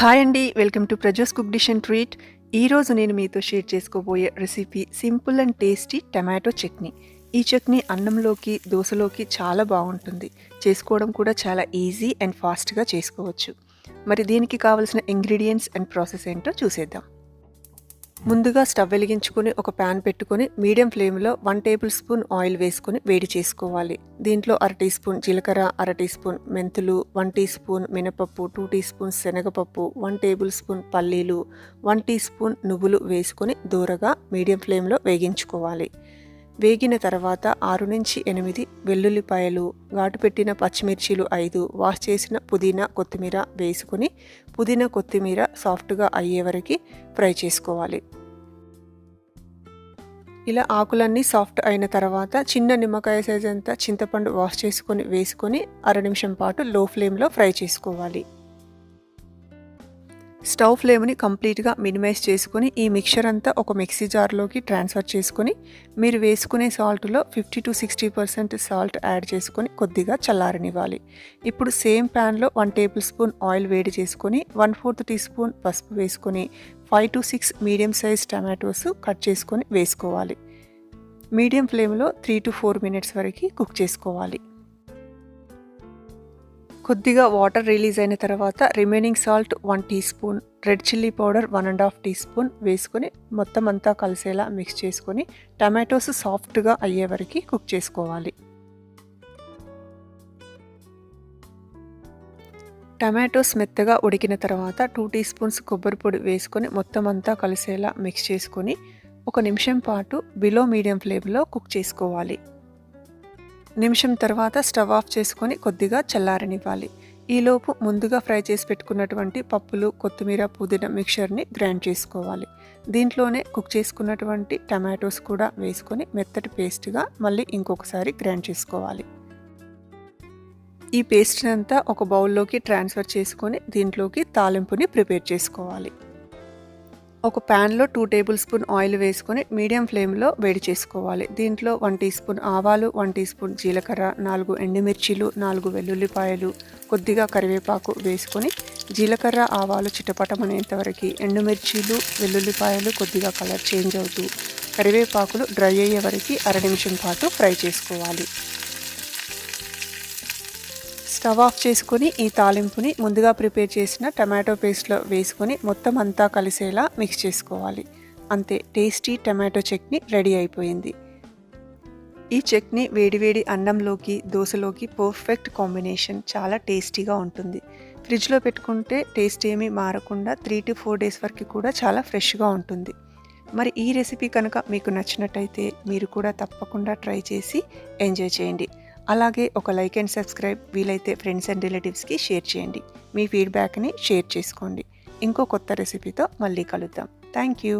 Hi అండి welcome to Prajo's cook dish and treat. ఈరోజు నేను మీతో షేర్ చేసుకోబోయే recipe simple and tasty tomato chutney. ఈ చట్నీ అన్నంలోకి దోశలోకి చాలా బాగుంటుంది. చేసుకోవడం కూడా చాలా ఈజీ అండ్ ఫాస్ట్గా చేసుకోవచ్చు. మరి దీనికి కావలసిన ఇంగ్రీడియంట్స్ అండ్ ప్రాసెస్ ఏంటో చూసేద్దాం. ముందుగా స్టవ్ వెలిగించుకొని ఒక ప్యాన్ పెట్టుకొని మీడియం ఫ్లేమ్లో వన్ టేబుల్ స్పూన్ ఆయిల్ వేసుకొని వేడి చేసుకోవాలి. దీంట్లో అర టీ స్పూన్ జీలకర్ర అర టీ స్పూన్ మెంతులు వన్ టీ స్పూన్ మినపప్పు టూ టీ స్పూన్ శనగపప్పు వన్ టేబుల్ స్పూన్ పల్లీలు వన్ టీ స్పూన్ నువ్వులు వేసుకొని దూరగా మీడియం ఫ్లేమ్లో వేగించుకోవాలి. వేగిన తర్వాత ఆరు నుంచి ఎనిమిది వెల్లుల్లిపాయలు ఘాటు పెట్టిన పచ్చిమిర్చీలు ఐదు వాష్ చేసిన పుదీనా కొత్తిమీర వేసుకొని పుదీనా కొత్తిమీర సాఫ్ట్గా అయ్యే వరకు ఫ్రై చేసుకోవాలి. ఇలా ఆకులన్నీ సాఫ్ట్ అయిన తర్వాత చిన్న నిమ్మకాయ సైజ్ అంతా చింతపండు వాష్ చేసుకొని వేసుకొని అర నిమిషం పాటు లో ఫ్లేమ్లో ఫ్రై చేసుకోవాలి. స్టవ్ ఫ్లేమ్ని కంప్లీట్గా మినిమైజ్ చేసుకొని ఈ మిక్చర్ అంతా ఒక మిక్సీ జార్లోకి ట్రాన్స్ఫర్ చేసుకొని మీరు వేసుకునే సాల్ట్లో fifty to sixty percent salt add చేసుకొని కొద్దిగా చల్లారనివ్వాలి. ఇప్పుడు సేమ్ ప్యాన్లో వన్ టేబుల్ స్పూన్ ఆయిల్ వేడి చేసుకొని వన్ ఫోర్త్ టీ స్పూన్ పసుపు వేసుకొని five to six medium size tomatoes cut చేసుకొని వేసుకోవాలి. మీడియం ఫ్లేమ్లో త్రీ టు ఫోర్ మినిట్స్ వరకు కుక్ చేసుకోవాలి. కొద్దిగా వాటర్ రిలీజ్ అయిన తర్వాత remaining salt one teaspoon red chilli powder one and half teaspoon వేసుకొని మొత్తం అంతా కలిసేలా మిక్స్ చేసుకొని టమాటోస్ సాఫ్ట్గా అయ్యే వరకు కుక్ చేసుకోవాలి. టమాటోస్ మెత్తగా ఉడికిన తర్వాత టూ టీ స్పూన్స్ కొబ్బరి పొడి వేసుకొని మొత్తం అంతా కలిసేలా మిక్స్ చేసుకొని ఒక నిమిషం పాటు బిలో మీడియం ఫ్లేమ్లో కుక్ చేసుకోవాలి. నిమిషం తర్వాత స్టవ్ ఆఫ్ చేసుకొని కొద్దిగా చల్లారనివ్వాలి. ఈలోపు ముందుగా ఫ్రై చేసి పెట్టుకున్నటువంటి పప్పులు కొత్తిమీర పుదీనా మిక్చర్ని గ్రైండ్ చేసుకోవాలి. దీంట్లోనే కుక్ చేసుకున్నటువంటి టమాటోస్ కూడా వేసుకొని మెత్తటి పేస్ట్గా మళ్ళీ ఇంకొకసారి గ్రైండ్ చేసుకోవాలి. ఈ పేస్ట్ని అంతా ఒక బౌల్లోకి ట్రాన్స్ఫర్ చేసుకొని దీంట్లోకి తాలింపుని ప్రిపేర్ చేసుకోవాలి. ఒక ప్యాన్లో టూ టేబుల్ స్పూన్ ఆయిల్ వేసుకొని మీడియం ఫ్లేమ్లో వేడి చేసుకోవాలి. దీంట్లో వన్ టీ స్పూన్ ఆవాలు వన్ టీ స్పూన్ జీలకర్ర నాలుగు ఎండుమిర్చీలు నాలుగు వెల్లుల్లిపాయలు కొద్దిగా కరివేపాకు వేసుకొని జీలకర్ర ఆవాలు చిటపటమనేంతవరకు ఎండుమిర్చీలు వెల్లుల్లిపాయలు కొద్దిగా కలర్ చేంజ్ అవుతూ కరివేపాకులు డ్రై అయ్యే వరకు అర నిమిషం పాటు ఫ్రై చేసుకోవాలి. స్టవ్ ఆఫ్ చేసుకుని ఈ తాలింపుని ముందుగా ప్రిపేర్ చేసిన టమాటో పేస్ట్లో వేసుకొని మొత్తం అంతా కలిసేలా మిక్స్ చేసుకోవాలి. అంతే టేస్టీ టమాటో చట్నీ రెడీ అయిపోయింది. ఈ చట్నీ వేడివేడి అన్నంలోకి దోశలోకి పర్ఫెక్ట్ కాంబినేషన్ చాలా టేస్టీగా ఉంటుంది. ఫ్రిడ్జ్లో పెట్టుకుంటే టేస్ట్ ఏమీ మారకుండా త్రీ టు ఫోర్ డేస్ వరకు కూడా చాలా ఫ్రెష్గా ఉంటుంది. మరి ఈ రెసిపీ కనుక మీకు నచ్చినట్టయితే మీరు కూడా తప్పకుండా ట్రై చేసి ఎంజాయ్ చేయండి. అలాగే ఒక లైక్ అండ్ సబ్స్క్రైబ్ వీలైతే ఫ్రెండ్స్ అండ్ రిలేటివ్స్కి షేర్ చేయండి. మీ ఫీడ్బ్యాక్ని షేర్ చేసుకోండి. ఇంకో కొత్త రెసిపీతో మళ్ళీ కలుద్దాం. Thank you